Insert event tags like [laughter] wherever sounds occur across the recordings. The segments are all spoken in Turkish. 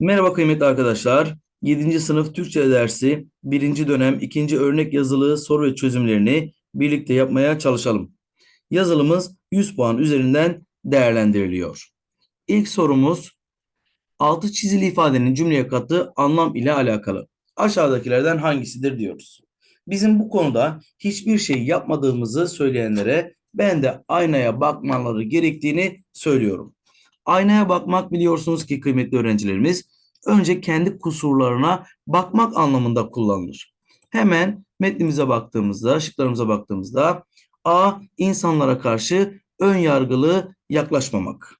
Merhaba kıymetli arkadaşlar. 7. sınıf Türkçe dersi 1. dönem 2. örnek yazılı soru ve çözümlerini birlikte yapmaya çalışalım. Yazılımız 100 puan üzerinden değerlendiriliyor. İlk sorumuz altı çizili ifadenin cümleye kattığı anlam ile alakalı. Aşağıdakilerden hangisidir diyoruz. Bizim bu konuda hiçbir şey yapmadığımızı söyleyenlere ben de aynaya bakmaları gerektiğini söylüyorum. Aynaya bakmak biliyorsunuz ki kıymetli öğrencilerimiz önce kendi kusurlarına bakmak anlamında kullanılır. Hemen metnimize baktığımızda, şıklarımıza baktığımızda A. insanlara karşı ön yargılı yaklaşmamak.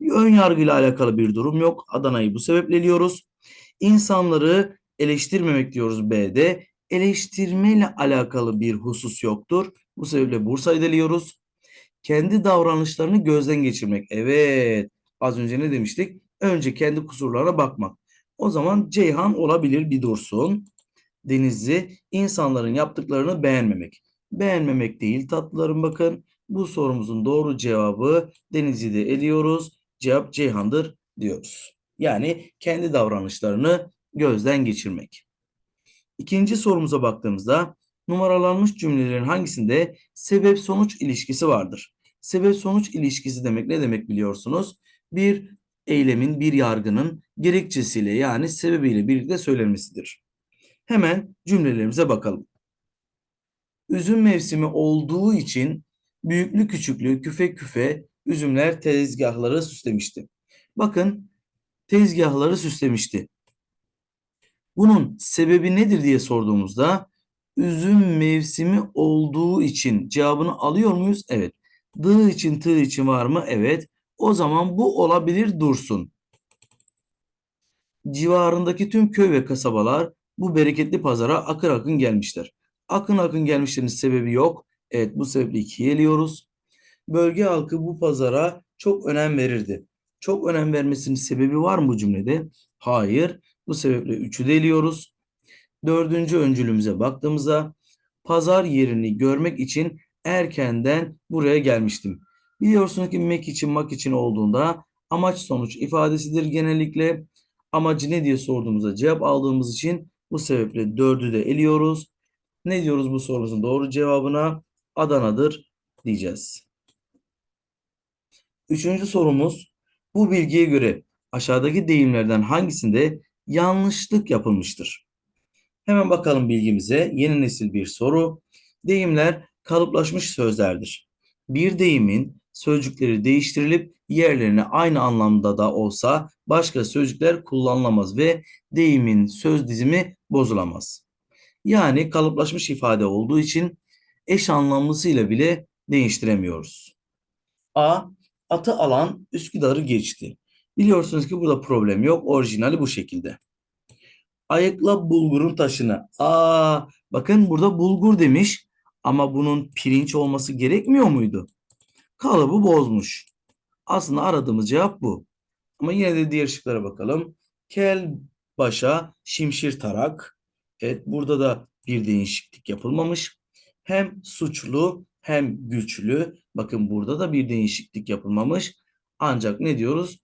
Ön yargıyla alakalı bir durum yok. Adana'yı bu sebeple eliyoruz. İnsanları eleştirmemek diyoruz B'de. Eleştirmeyle alakalı bir husus yoktur. Bu sebeple Bursa'yı deliyoruz. Kendi davranışlarını gözden geçirmek. Evet. Az önce ne demiştik? Önce kendi kusurlarına bakmak. O zaman Ceyhan olabilir bir dursun. Denizli insanların yaptıklarını beğenmemek. Beğenmemek değil tatlılarım bakın. Bu sorumuzun doğru cevabı Denizli'de ediyoruz. Cevap Ceyhan'dır diyoruz. Yani kendi davranışlarını gözden geçirmek. İkinci sorumuza baktığımızda numaralanmış cümlelerin hangisinde sebep sonuç ilişkisi vardır? Sebep sonuç ilişkisi demek ne demek biliyorsunuz? Bir eylemin, bir yargının gerekçesiyle yani sebebiyle birlikte söylenmesidir. Hemen cümlelerimize bakalım. Üzüm mevsimi olduğu için büyüklü küçüklü küfe küfe üzümler tezgahları süslemişti. Bakın tezgahları süslemişti. Bunun sebebi nedir diye sorduğumuzda üzüm mevsimi olduğu için cevabını alıyor muyuz? Evet. Dı için tı için var mı? Evet. O zaman bu olabilir dursun. Civarındaki tüm köy ve kasabalar bu bereketli pazara akın akın gelmişler. Akın akın gelmişlerin sebebi yok. Evet bu sebeple ikiye eliyoruz. Bölge halkı bu pazara çok önem verirdi. Çok önem vermesinin sebebi var mı bu cümlede? Hayır. Bu sebeple üçü de eliyoruz. Dördüncü öncülümüze baktığımızda pazar yerini görmek için erkenden buraya gelmiştim. Biliyorsunuz ki mek için mak için olduğunda amaç sonuç ifadesidir genellikle. Amacı ne diye sorduğumuzda cevap aldığımız için bu sebeple dördü de eliyoruz. Ne diyoruz bu sorumuzun doğru cevabına? Adana'dır diyeceğiz. Üçüncü sorumuz bu bilgiye göre aşağıdaki deyimlerden hangisinde yanlışlık yapılmıştır? Hemen bakalım bilgimize. Yeni nesil bir soru. Deyimler kalıplaşmış sözlerdir. Bir deyimin sözcükleri değiştirilip yerlerine aynı anlamda da olsa başka sözcükler kullanılamaz ve deyimin söz dizimi bozulamaz. Yani kalıplaşmış ifade olduğu için eş anlamlısıyla bile değiştiremiyoruz. A. Atı alan Üsküdar'ı geçti. Biliyorsunuz ki burada problem yok. Orijinali bu şekilde. Ayıkla bulgurun taşını. Aa, bakın burada bulgur demiş ama bunun pirinç olması gerekmiyor muydu? Kalıbı bozmuş. Aslında aradığımız cevap bu. Ama yine de diğer şıklara bakalım. Kel başa şimşir tarak. Evet burada da bir değişiklik yapılmamış. Hem suçlu hem güçlü. Bakın burada da bir değişiklik yapılmamış. Ancak ne diyoruz?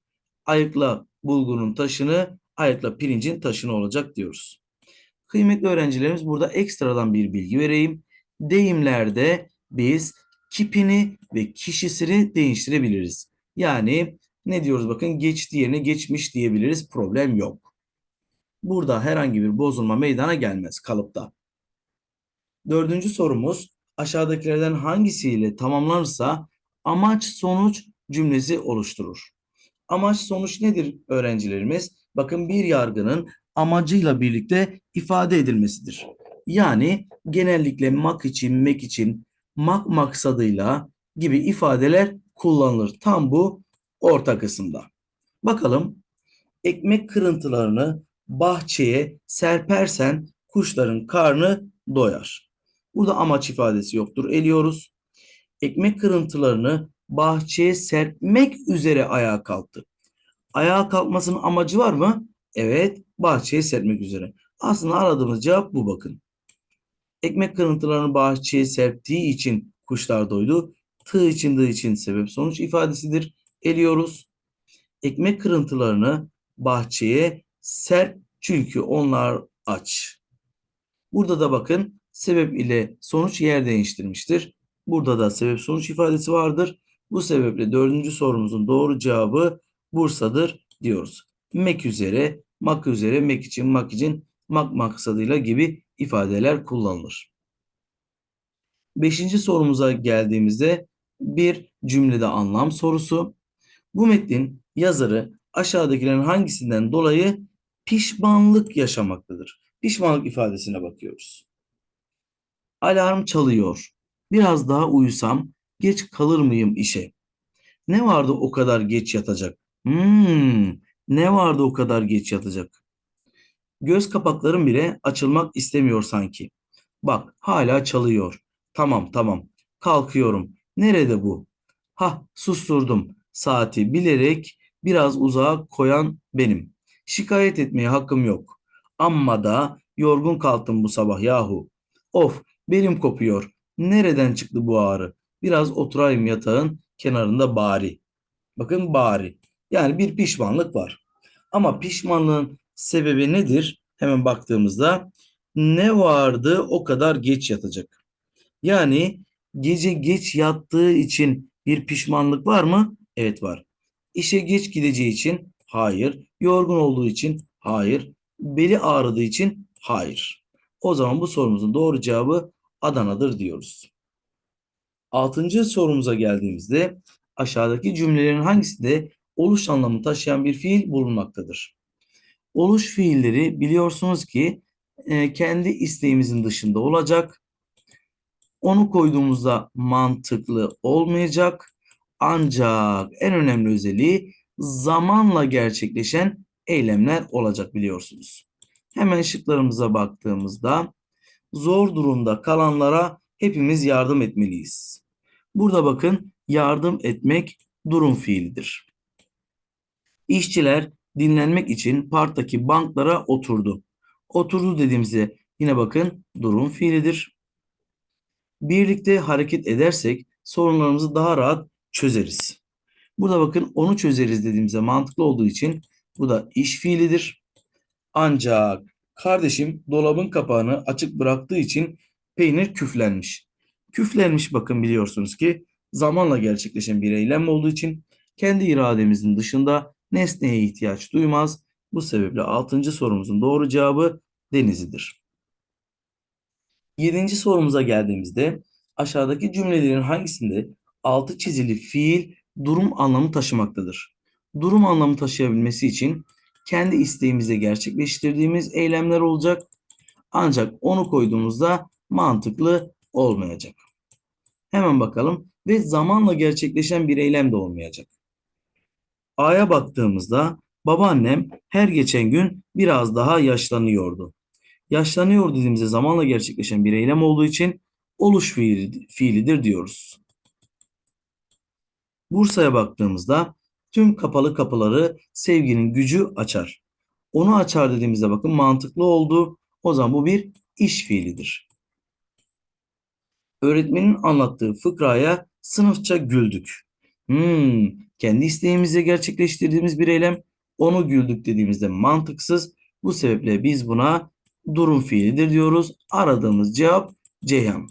Ayıkla bulgurun taşını, ayıkla pirincin taşını olacak diyoruz. Kıymetli öğrencilerimiz burada ekstradan bir bilgi vereyim. Deyimlerde biz kipini ve kişisini değiştirebiliriz. Yani ne diyoruz bakın geçti yerine geçmiş diyebiliriz. Problem yok. Burada herhangi bir bozulma meydana gelmez kalıpta. Dördüncü sorumuz aşağıdakilerden hangisiyle tamamlanırsa amaç sonuç cümlesi oluşturur. Amaç sonuç nedir öğrencilerimiz? Bakın bir yargının amacıyla birlikte ifade edilmesidir. Yani genellikle mak için, mek için, mak maksadıyla gibi ifadeler kullanılır. Tam bu orta kısımda. Bakalım ekmek kırıntılarını bahçeye serpersen kuşların karnı doyar. Burada amaç ifadesi yoktur. Eliyoruz. Ekmek kırıntılarını bahçeye serpmek üzere ayağa kalktı. Ayağa kalkmasının amacı var mı? Evet, bahçeye serpmek üzere. Aslında aradığımız cevap bu bakın. Ekmek kırıntılarını bahçeye serptiği için kuşlar doydu. Tığ için dı için sebep sonuç ifadesidir. Eliyoruz. Ekmek kırıntılarını bahçeye ser çünkü onlar aç. Burada da bakın sebep ile sonuç yer değiştirmiştir. Burada da sebep sonuç ifadesi vardır. Bu sebeple dördüncü sorumuzun doğru cevabı Bursa'dır diyoruz. Mek üzere, mak üzere, mek için, mak için, mak maksadıyla gibi ifadeler kullanılır. Beşinci sorumuza geldiğimizde bir cümlede anlam sorusu. Bu metnin yazarı aşağıdakilerin hangisinden dolayı pişmanlık yaşamaktadır? Pişmanlık ifadesine bakıyoruz. Alarm çalıyor. Biraz daha uyusam geç kalır mıyım işe? Ne vardı o kadar geç yatacak? Hmm, ne vardı o kadar geç yatacak? Göz kapaklarım bile açılmak istemiyor sanki. Bak hala çalıyor. Tamam tamam. Kalkıyorum. Nerede bu? Ha susturdum. Saati bilerek biraz uzağa koyan benim. Şikayet etmeye hakkım yok. Amma da yorgun kalktım bu sabah yahu. Of belim kopuyor. Nereden çıktı bu ağrı? Biraz oturayım yatağın kenarında bari. Bakın bari. Yani bir pişmanlık var. Ama pişmanlığın sebebi nedir? Hemen baktığımızda ne vardı o kadar geç yatacak. Yani gece geç yattığı için bir pişmanlık var mı? Evet var. İşe geç gideceği için hayır. Yorgun olduğu için hayır. Beli ağrıdığı için hayır. O zaman bu sorumuzun doğru cevabı Adana'dır diyoruz. Altıncı sorumuza geldiğimizde aşağıdaki cümlelerin hangisinde oluş anlamı taşıyan bir fiil bulunmaktadır? Oluş fiilleri biliyorsunuz ki e, kendi isteğimizin dışında olacak. Onu koyduğumuzda mantıklı olmayacak. Ancak en önemli özelliği zamanla gerçekleşen eylemler olacak biliyorsunuz. Hemen şıklarımıza baktığımızda zor durumda kalanlara hepimiz yardım etmeliyiz. Burada bakın yardım etmek durum fiilidir. İşçiler dinlenmek için parktaki banklara oturdu. Oturdu dediğimizde yine bakın durum fiilidir. Birlikte hareket edersek sorunlarımızı daha rahat çözeriz. Burada bakın onu çözeriz dediğimizde mantıklı olduğu için bu da iş fiilidir. Ancak kardeşim dolabın kapağını açık bıraktığı için peynir küflenmiş. Küflenmiş bakın biliyorsunuz ki zamanla gerçekleşen bir eylem olduğu için kendi irademizin dışında nesneye ihtiyaç duymaz. Bu sebeple 6. sorumuzun doğru cevabı Denizli'dir. 7. sorumuza geldiğimizde aşağıdaki cümlelerin hangisinde altı çizili fiil durum anlamı taşımaktadır? Durum anlamı taşıyabilmesi için kendi isteğimizle gerçekleştirdiğimiz eylemler olacak. Ancak onu koyduğumuzda mantıklı olmayacak. Hemen bakalım ve zamanla gerçekleşen bir eylem de olmayacak. A'ya baktığımızda babaannem her geçen gün biraz daha yaşlanıyordu. Yaşlanıyor dediğimizde zamanla gerçekleşen bir eylem olduğu için oluş fiili, fiilidir diyoruz. Bursa'ya baktığımızda tüm kapalı kapıları sevginin gücü açar. Onu açar dediğimizde bakın mantıklı oldu. O zaman bu bir iş fiilidir. Öğretmenin anlattığı fıkraya sınıfça güldük. Hmm, kendi isteğimizle gerçekleştirdiğimiz bir eylem onu güldük dediğimizde mantıksız. Bu sebeple biz buna durum fiilidir diyoruz. Aradığımız cevap Ceyhan.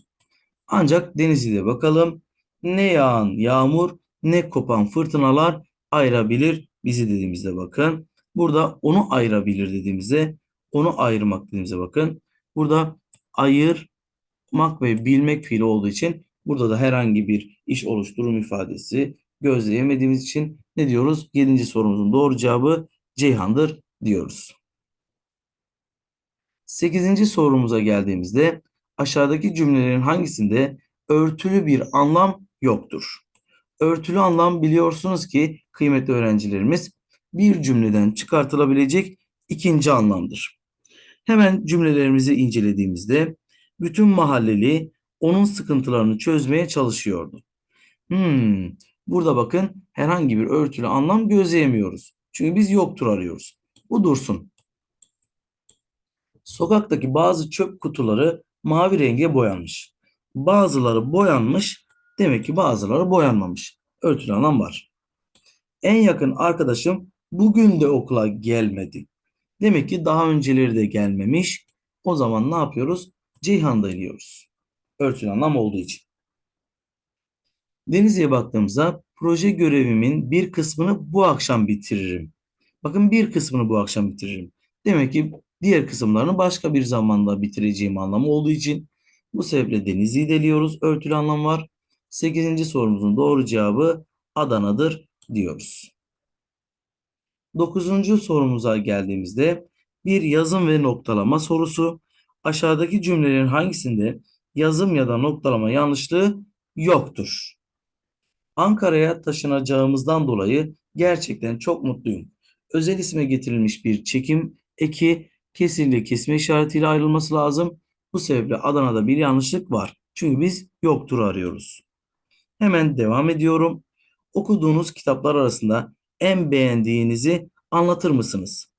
Ancak Denizli'de bakalım. Ne yağan yağmur ne kopan fırtınalar ayırabilir bizi dediğimizde bakın. Burada onu ayırabilir dediğimizde onu ayırmak dediğimizde bakın. Burada ayırmak ve bilmek fiili olduğu için burada da herhangi bir iş oluşturum ifadesi gözleyemediğimiz için ne diyoruz? 7. sorumuzun doğru cevabı Ceyhan'dır diyoruz. 8. sorumuza geldiğimizde aşağıdaki cümlelerin hangisinde örtülü bir anlam yoktur? Örtülü anlam biliyorsunuz ki kıymetli öğrencilerimiz bir cümleden çıkartılabilecek ikinci anlamdır. Hemen cümlelerimizi incelediğimizde bütün mahalleli onun sıkıntılarını çözmeye çalışıyordu. Hmm, burada bakın herhangi bir örtülü anlam gözleyemiyoruz. Çünkü biz yoktur arıyoruz. Bu dursun. Sokaktaki bazı çöp kutuları mavi renge boyanmış. Bazıları boyanmış, demek ki bazıları boyanmamış. Örtülü anlam var. En yakın arkadaşım Bugün de okula gelmedi. Demek ki daha önceleri de gelmemiş. O zaman ne yapıyoruz? Ceyhan'da iniyoruz. Örtülü anlam olduğu için. Denizli'ye baktığımızda proje görevimin bir kısmını bu akşam bitiririm. Bakın bir kısmını bu akşam bitiririm. Demek ki diğer kısımlarını başka bir zamanda bitireceğim anlamı olduğu için bu sebeple Denizli'yi deliyoruz. Örtülü anlam var. 8. sorumuzun doğru cevabı Adana'dır diyoruz. 9. sorumuza geldiğimizde bir yazım ve noktalama sorusu. Aşağıdaki cümlelerin hangisinde yazım ya da noktalama yanlışlığı yoktur? Ankara'ya taşınacağımızdan dolayı gerçekten çok mutluyum. Özel isme getirilmiş bir çekim eki kesinlikle kesme işaretiyle ayrılması lazım. Bu sebeple Adana'da bir yanlışlık var. Çünkü biz yoktur arıyoruz. Hemen devam ediyorum. Okuduğunuz kitaplar arasında en beğendiğinizi anlatır mısınız?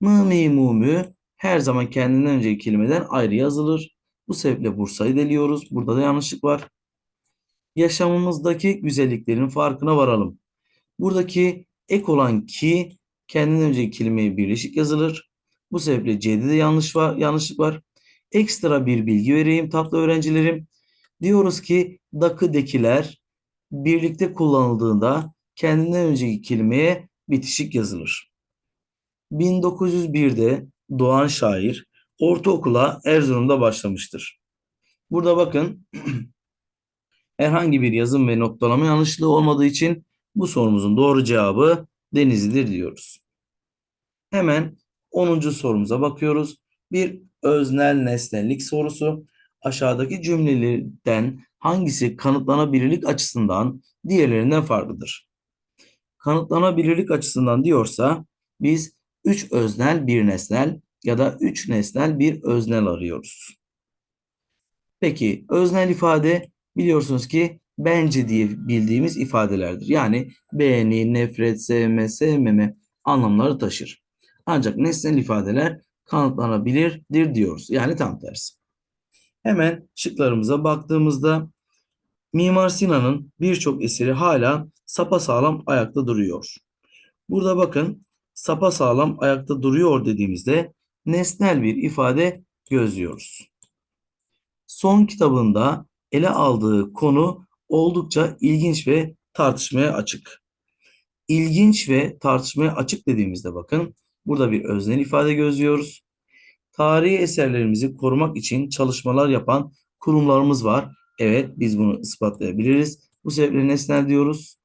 Mı mi mu mü her zaman kendinden önceki kelimeden ayrı yazılır. Bu sebeple Bursa'yı deliyoruz. Burada da yanlışlık var. Yaşamımızdaki güzelliklerin farkına varalım. Buradaki ek olan ki kendinden önceki kelimeye birleşik yazılır. Bu sebeple C'de de yanlış var, yanlışlık var. Ekstra bir bilgi vereyim tatlı öğrencilerim. Diyoruz ki dakıdekiler birlikte kullanıldığında kendinden önceki kelimeye bitişik yazılır. 1901'de doğan şair ortaokula Erzurum'da başlamıştır. Burada bakın [clears throat] herhangi bir yazım ve noktalama yanlışlığı olmadığı için bu sorumuzun doğru cevabı Denizli'dir diyoruz. Hemen 10. sorumuza bakıyoruz. Bir öznel nesnellik sorusu. Aşağıdaki cümlelerden hangisi kanıtlanabilirlik açısından diğerlerinden farklıdır? Kanıtlanabilirlik açısından diyorsa biz 3 öznel bir nesnel ya da 3 nesnel bir öznel arıyoruz. Peki öznel ifade biliyorsunuz ki bence diye bildiğimiz ifadelerdir. Yani beğeni, nefret, sevme, sevmeme anlamları taşır. Ancak nesnel ifadeler kanıtlanabilirdir diyoruz. Yani tam tersi. Hemen şıklarımıza baktığımızda Mimar Sinan'ın birçok eseri hala sapasağlam ayakta duruyor. Burada bakın sapasağlam ayakta duruyor dediğimizde nesnel bir ifade gözlüyoruz. Son kitabında ele aldığı konu oldukça ilginç ve tartışmaya açık. İlginç ve tartışmaya açık dediğimizde bakın burada bir öznel ifade gözlüyoruz. Tarihi eserlerimizi korumak için çalışmalar yapan kurumlarımız var. Evet biz bunu ispatlayabiliriz. Bu sebeple nesnel diyoruz.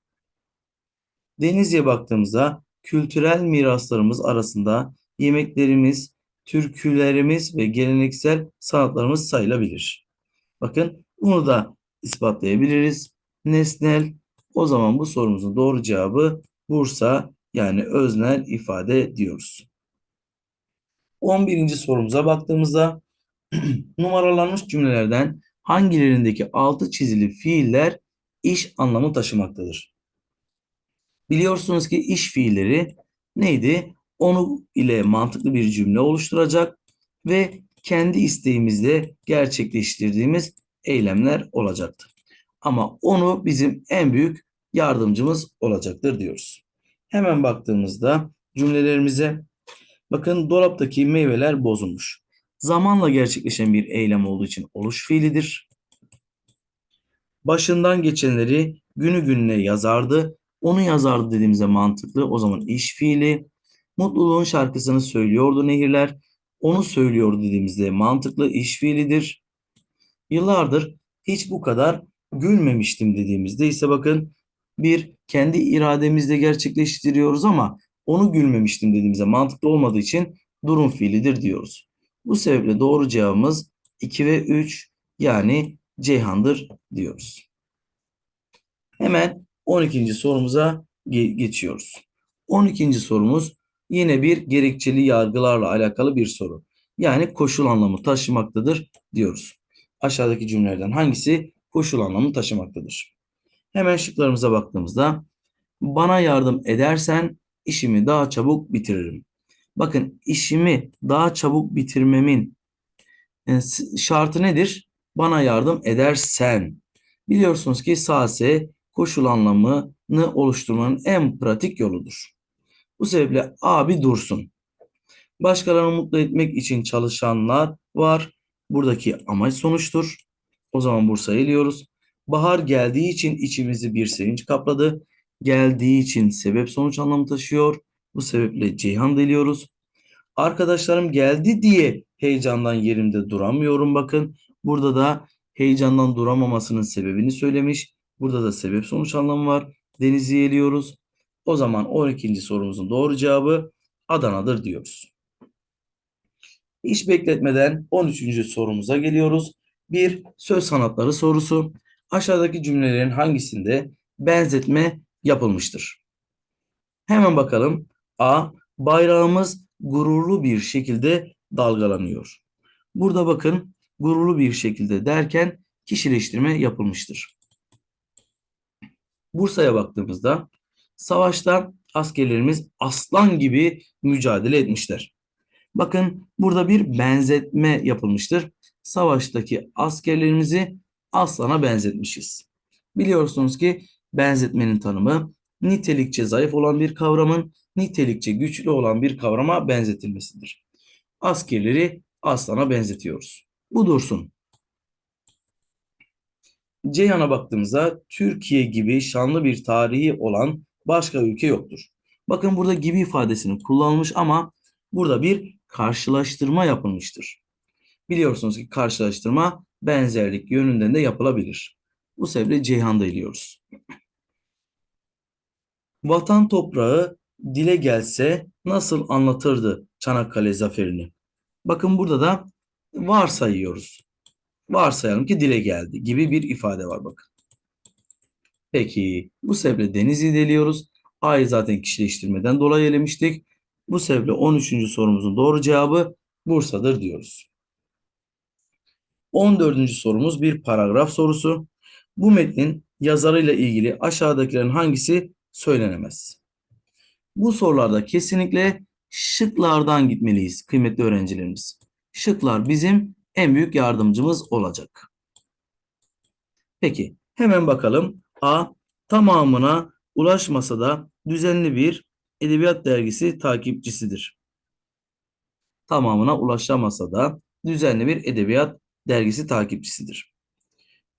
Denizli'ye baktığımızda kültürel miraslarımız arasında yemeklerimiz, türkülerimiz ve geleneksel sanatlarımız sayılabilir. Bakın bunu da ispatlayabiliriz. Nesnel o zaman bu sorumuzun doğru cevabı Bursa yani öznel ifade diyoruz. 11. sorumuza baktığımızda [clears throat] numaralanmış cümlelerden hangilerindeki altı çizili fiiller iş anlamı taşımaktadır? Biliyorsunuz ki iş fiilleri neydi? Onu ile mantıklı bir cümle oluşturacak ve kendi isteğimizle gerçekleştirdiğimiz eylemler olacaktır. Ama onu bizim en büyük yardımcımız olacaktır diyoruz. Hemen baktığımızda cümlelerimize bakın dolaptaki meyveler bozulmuş. Zamanla gerçekleşen bir eylem olduğu için oluş fiilidir. Başından geçenleri günü gününe yazardı. Onu yazardı dediğimizde mantıklı. O zaman iş fiili. Mutluluğun şarkısını söylüyordu nehirler. Onu söylüyor dediğimizde mantıklı iş fiilidir. Yıllardır hiç bu kadar gülmemiştim dediğimizde ise bakın bir kendi irademizle gerçekleştiriyoruz ama onu gülmemiştim dediğimizde mantıklı olmadığı için durum fiilidir diyoruz. Bu sebeple doğru cevabımız 2 ve 3 yani Ceyhan'dır diyoruz. Hemen 12. sorumuza geçiyoruz. 12. sorumuz yine bir gerekçeli yargılarla alakalı bir soru. Yani koşul anlamı taşımaktadır diyoruz. Aşağıdaki cümlelerden hangisi koşul anlamı taşımaktadır? Hemen şıklarımıza baktığımızda bana yardım edersen işimi daha çabuk bitiririm. Bakın işimi daha çabuk bitirmemin e, şartı nedir? Bana yardım edersen. Biliyorsunuz ki sase koşul anlamını oluşturmanın en pratik yoludur. Bu sebeple A bir dursun. Başkalarını mutlu etmek için çalışanlar var. Buradaki amaç sonuçtur. O zaman Bursa'yı eliyoruz. Bahar geldiği için içimizi bir sevinç kapladı. Geldiği için sebep sonuç anlamı taşıyor. Bu sebeple Ceyhan deliyoruz. Arkadaşlarım geldi diye heyecandan yerimde duramıyorum bakın. Burada da heyecandan duramamasının sebebini söylemiş. Burada da sebep sonuç anlamı var. Deniz'i eliyoruz. O zaman 12. sorumuzun doğru cevabı Adana'dır diyoruz. Hiç bekletmeden 13. sorumuza geliyoruz. Bir söz sanatları sorusu. Aşağıdaki cümlelerin hangisinde benzetme yapılmıştır? Hemen bakalım. A. Bayrağımız gururlu bir şekilde dalgalanıyor. Burada bakın gururlu bir şekilde derken kişileştirme yapılmıştır. Bursa'ya baktığımızda savaşta askerlerimiz aslan gibi mücadele etmişler. Bakın burada bir benzetme yapılmıştır. Savaştaki askerlerimizi aslana benzetmişiz. Biliyorsunuz ki benzetmenin tanımı nitelikçe zayıf olan bir kavramın nitelikçe güçlü olan bir kavrama benzetilmesidir. Askerleri aslana benzetiyoruz. Bu dursun. Ceyhan'a baktığımızda Türkiye gibi şanlı bir tarihi olan başka ülke yoktur. Bakın burada gibi ifadesini kullanılmış ama burada bir karşılaştırma yapılmıştır. Biliyorsunuz ki karşılaştırma benzerlik yönünden de yapılabilir. Bu sebeple Ceyhan'da iliyoruz. Vatan toprağı dile gelse nasıl anlatırdı Çanakkale zaferini? Bakın burada da varsayıyoruz. Varsayalım ki dile geldi gibi bir ifade var bakın. Peki bu sebeple Denizli'yi deliyoruz. A'yı zaten kişileştirmeden dolayı elemiştik. Bu sebeple 13. sorumuzun doğru cevabı Bursa'dır diyoruz. 14. sorumuz bir paragraf sorusu. Bu metnin yazarıyla ilgili aşağıdakilerin hangisi söylenemez? Bu sorularda kesinlikle şıklardan gitmeliyiz kıymetli öğrencilerimiz. Şıklar bizim en büyük yardımcımız olacak. Peki hemen bakalım. A tamamına ulaşmasa da düzenli bir edebiyat dergisi takipçisidir. Tamamına ulaşamasa da düzenli bir edebiyat dergisi takipçisidir.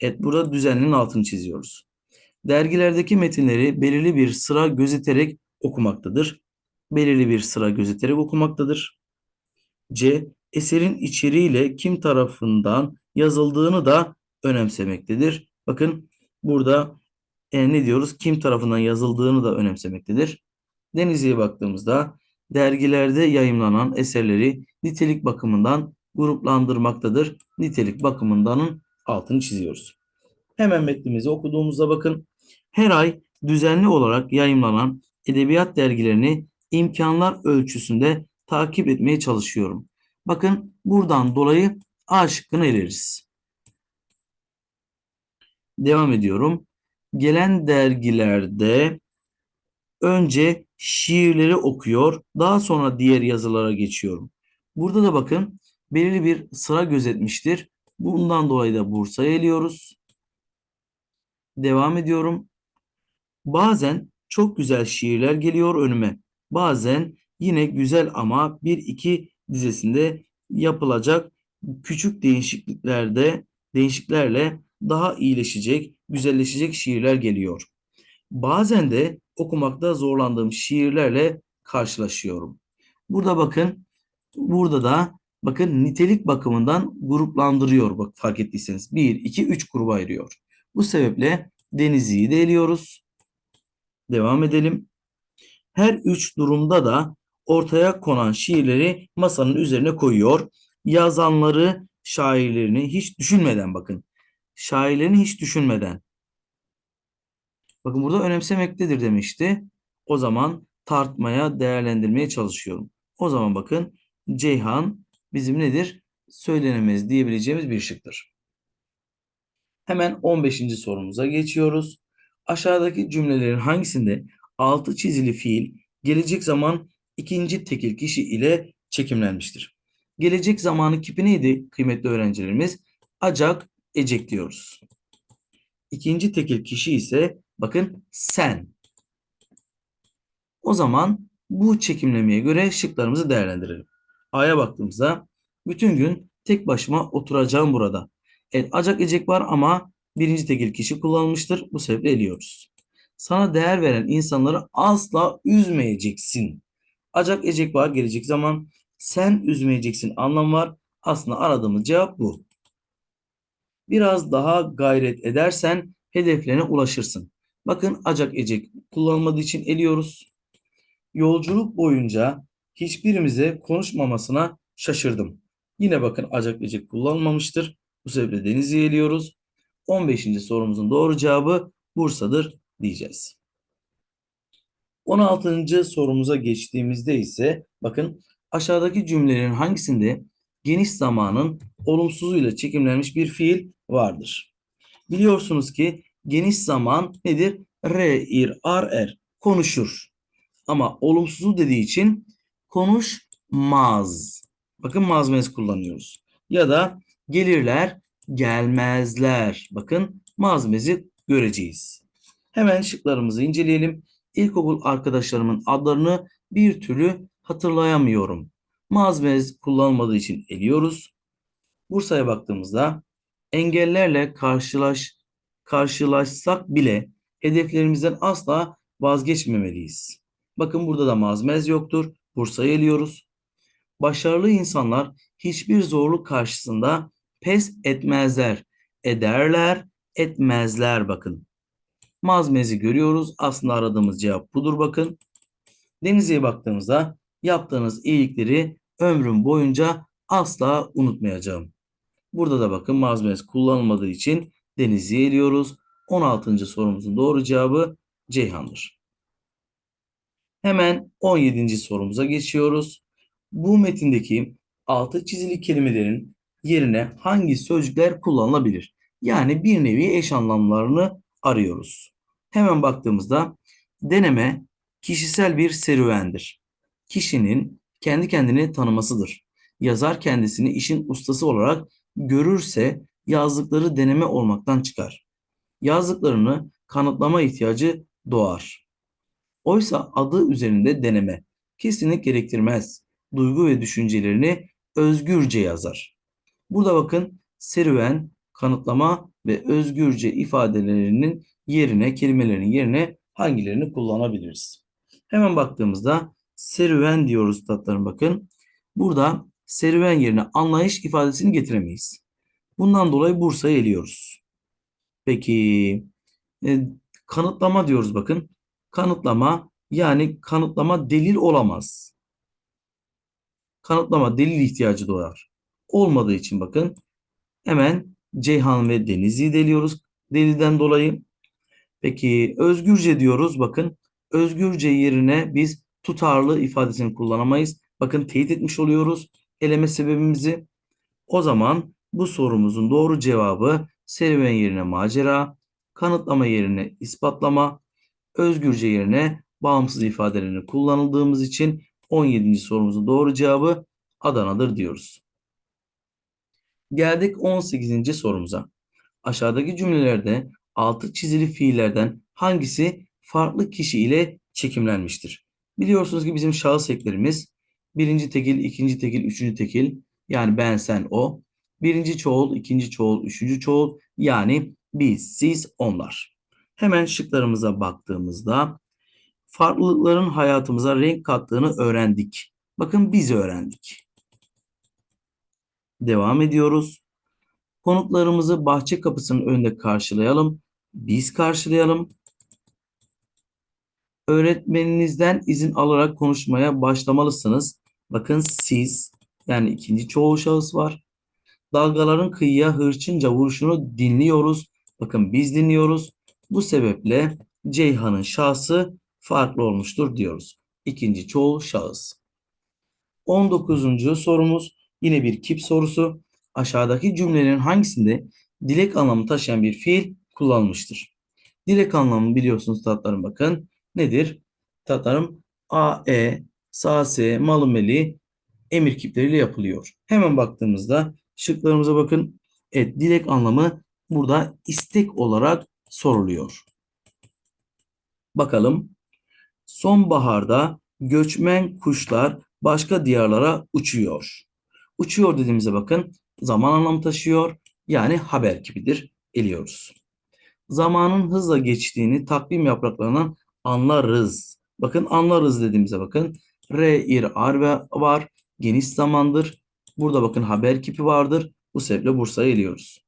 Evet burada düzenlinin altını çiziyoruz. Dergilerdeki metinleri belirli bir sıra gözeterek okumaktadır. Belirli bir sıra gözeterek okumaktadır. C. Eserin içeriğiyle kim tarafından yazıldığını da önemsemektedir. Bakın burada e, ne diyoruz? Kim tarafından yazıldığını da önemsemektedir. Denizli'ye baktığımızda dergilerde yayımlanan eserleri nitelik bakımından gruplandırmaktadır. Nitelik bakımındanın altını çiziyoruz. Hemen metnimizi okuduğumuzda bakın. Her ay düzenli olarak yayımlanan edebiyat dergilerini imkanlar ölçüsünde takip etmeye çalışıyorum. Bakın buradan dolayı A şıkkını eleriz. Devam ediyorum. Gelen dergilerde önce şiirleri okuyor, daha sonra diğer yazılara geçiyorum. Burada da bakın belirli bir sıra gözetmiştir. Bundan dolayı da Bursa'ya eliyoruz. Devam ediyorum. Bazen çok güzel şiirler geliyor önüme. Bazen yine güzel ama bir iki dizesinde yapılacak küçük değişikliklerde değişiklerle daha iyileşecek, güzelleşecek şiirler geliyor. Bazen de okumakta zorlandığım şiirlerle karşılaşıyorum. Burada bakın, burada da bakın nitelik bakımından gruplandırıyor bak fark ettiyseniz. 1, 2, 3 gruba ayırıyor. Bu sebeple Denizli'yi de eliyoruz. Devam edelim. Her üç durumda da ortaya konan şiirleri masanın üzerine koyuyor. Yazanları, şairlerini hiç düşünmeden bakın. Şairlerini hiç düşünmeden. Bakın burada önemsemektedir demişti. O zaman tartmaya, değerlendirmeye çalışıyorum. O zaman bakın Ceyhan bizim nedir? Söylenemez diyebileceğimiz bir şıktır. Hemen 15. sorumuza geçiyoruz. Aşağıdaki cümlelerin hangisinde altı çizili fiil gelecek zaman ikinci tekil kişi ile çekimlenmiştir? Gelecek zamanı kipi neydi kıymetli öğrencilerimiz? Acak, ecek diyoruz. İkinci tekil kişi ise bakın sen. O zaman Bu çekimlemeye göre şıklarımızı değerlendirelim. A'ya baktığımızda bütün gün tek başıma oturacağım burada. Evet acak ecek var ama birinci tekil kişi kullanılmıştır. Bu sebeple eliyoruz. Sana değer veren insanları asla üzmeyeceksin. Acak ecek var gelecek zaman sen üzmeyeceksin anlam var. Aslında aradığımız cevap bu. Biraz daha gayret edersen hedeflerine ulaşırsın. Bakın acak ecek kullanılmadığı için eliyoruz. Yolculuk boyunca hiçbirimize konuşmamasına şaşırdım. Yine bakın acak ecek kullanılmamıştır. Bu sebeple Denizli'yi eliyoruz. 15. sorumuzun doğru cevabı Bursa'dır diyeceğiz. 16. sorumuza geçtiğimizde ise bakın aşağıdaki cümlelerin hangisinde geniş zamanın olumsuzuyla çekimlenmiş bir fiil vardır? Biliyorsunuz ki geniş zaman nedir? Re, ir, ar, er. Konuşur. Ama olumsuzu dediği için konuşmaz. Bakın mazmez kullanıyoruz. Ya da gelirler, gelmezler. Bakın mazmezi göreceğiz. Hemen şıklarımızı inceleyelim. İlkokul arkadaşlarımın adlarını bir türlü hatırlayamıyorum. Mazmez kullanılmadığı için eliyoruz. Bursa'ya baktığımızda engellerle karşılaş karşılaşsak bile hedeflerimizden asla vazgeçmemeliyiz. Bakın burada da mazmez yoktur. Bursa'yı eliyoruz. Başarılı insanlar hiçbir zorluk karşısında pes etmezler. Ederler, etmezler bakın. Mazmezi görüyoruz. Aslında aradığımız cevap budur bakın. Denizli'ye baktığımızda yaptığınız iyilikleri ömrüm boyunca asla unutmayacağım. Burada da bakın mazmez kullanılmadığı için Denizli'ye eliyoruz. 16. sorumuzun doğru cevabı Ceyhan'dır. Hemen 17. sorumuza geçiyoruz. Bu metindeki altı çizili kelimelerin yerine hangi sözcükler kullanılabilir? Yani bir nevi eş anlamlarını arıyoruz. Hemen baktığımızda deneme kişisel bir serüvendir. Kişinin kendi kendini tanımasıdır. Yazar kendisini işin ustası olarak görürse yazdıkları deneme olmaktan çıkar. Yazdıklarını kanıtlama ihtiyacı doğar. Oysa adı üzerinde deneme kesinlik gerektirmez. Duygu ve düşüncelerini özgürce yazar. Burada bakın serüven, kanıtlama ve özgürce ifadelerinin yerine, kelimelerin yerine hangilerini kullanabiliriz? Hemen baktığımızda serüven diyoruz tatlarım bakın. Burada serüven yerine anlayış ifadesini getiremeyiz. Bundan dolayı Bursa'yı eliyoruz. Peki e, kanıtlama diyoruz bakın. Kanıtlama yani kanıtlama delil olamaz. Kanıtlama delil ihtiyacı doğar. Olmadığı için bakın hemen Ceyhan ve Denizli'yi deliyoruz delilden dolayı. Peki özgürce diyoruz bakın. Özgürce yerine biz tutarlı ifadesini kullanamayız. Bakın teyit etmiş oluyoruz eleme sebebimizi. O zaman bu sorumuzun doğru cevabı serüven yerine macera, kanıtlama yerine ispatlama, özgürce yerine bağımsız ifadelerini kullanıldığımız için 17. sorumuzun doğru cevabı Adana'dır diyoruz. Geldik 18. sorumuza. Aşağıdaki cümlelerde altı çizili fiillerden hangisi farklı kişi ile çekimlenmiştir? Biliyorsunuz ki bizim şahıs eklerimiz birinci tekil, ikinci tekil, üçüncü tekil yani ben, sen, o. Birinci çoğul, ikinci çoğul, üçüncü çoğul yani biz, siz, onlar. Hemen şıklarımıza baktığımızda farklılıkların hayatımıza renk kattığını öğrendik. Bakın biz öğrendik. Devam ediyoruz. Konuklarımızı bahçe kapısının önünde karşılayalım. Biz karşılayalım. Öğretmeninizden izin alarak konuşmaya başlamalısınız. Bakın siz yani ikinci çoğul şahıs var. Dalgaların kıyıya hırçınca vuruşunu dinliyoruz. Bakın biz dinliyoruz. Bu sebeple Ceyhan'ın şahsı farklı olmuştur diyoruz. İkinci çoğul şahıs. 19. sorumuz yine bir kip sorusu. Aşağıdaki cümlelerin hangisinde dilek anlamı taşıyan bir fiil kullanılmıştır? Dilek anlamı biliyorsunuz tatlarım bakın. Nedir? Tatlarım A, E, Sa, S, malumeli emir kipleriyle yapılıyor. Hemen baktığımızda şıklarımıza bakın. Evet dilek anlamı burada istek olarak soruluyor. Bakalım. Sonbaharda göçmen kuşlar başka diyarlara uçuyor. Uçuyor dediğimize bakın zaman anlamı taşıyor. Yani haber gibidir. Eliyoruz. Zamanın hızla geçtiğini takvim yapraklarından anlarız. Bakın anlarız dediğimize bakın. R, ir, ar ve var. Geniş zamandır. Burada bakın haber kipi vardır. Bu sebeple Bursa'ya eliyoruz.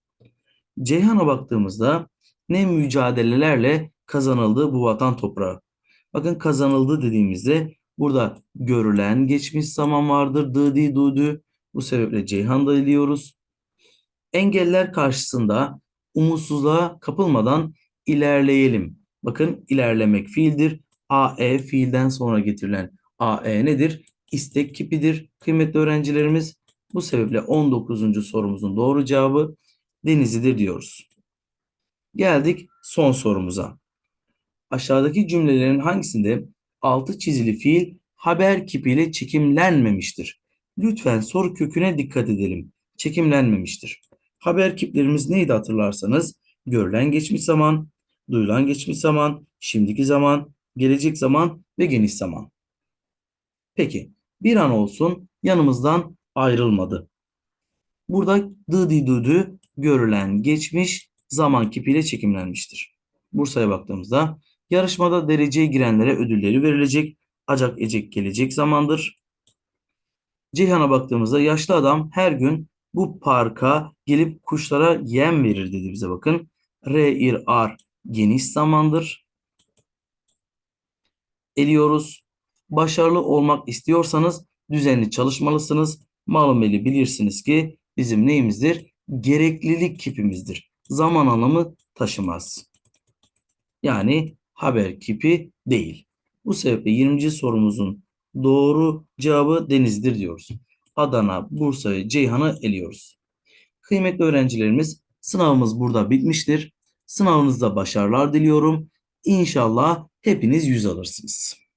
Ceyhan'a baktığımızda ne mücadelelerle kazanıldı bu vatan toprağı. Bakın kazanıldı dediğimizde burada görülen geçmiş zaman vardır. Dı, di, du, dü. Bu sebeple Ceyhan'da eliyoruz. Engeller karşısında umutsuzluğa kapılmadan ilerleyelim. Bakın ilerlemek fiildir. AE fiilden sonra getirilen AE nedir? İstek kipidir kıymetli öğrencilerimiz. Bu sebeple 19. sorumuzun doğru cevabı Denizli'dir diyoruz. Geldik son sorumuza. Aşağıdaki cümlelerin hangisinde altı çizili fiil haber kipiyle çekimlenmemiştir? Lütfen soru köküne dikkat edelim. Çekimlenmemiştir. Haber kiplerimiz neydi hatırlarsanız? Görülen geçmiş zaman, duyulan geçmiş zaman, şimdiki zaman, gelecek zaman ve geniş zaman. Peki bir an olsun yanımızdan ayrılmadı. Burada dı di görülen geçmiş zaman kipiyle çekimlenmiştir. Bursa'ya baktığımızda yarışmada dereceye girenlere ödülleri verilecek. Acak ecek gelecek zamandır. Ceyhan'a baktığımızda yaşlı adam her gün bu parka gelip kuşlara yem verir dedi bize bakın. R, ir, ar geniş zamandır. Eliyoruz. Başarılı olmak istiyorsanız düzenli çalışmalısınız. Malumeli bilirsiniz ki bizim neyimizdir? Gereklilik kipimizdir. Zaman anlamı taşımaz. Yani haber kipi değil. Bu sebeple 20. sorumuzun doğru cevabı Deniz'dir diyoruz. Adana, Bursa ve Ceyhan'ı eliyoruz. Kıymetli öğrencilerimiz sınavımız burada bitmiştir. Sınavınızda başarılar diliyorum. İnşallah hepiniz yüz alırsınız.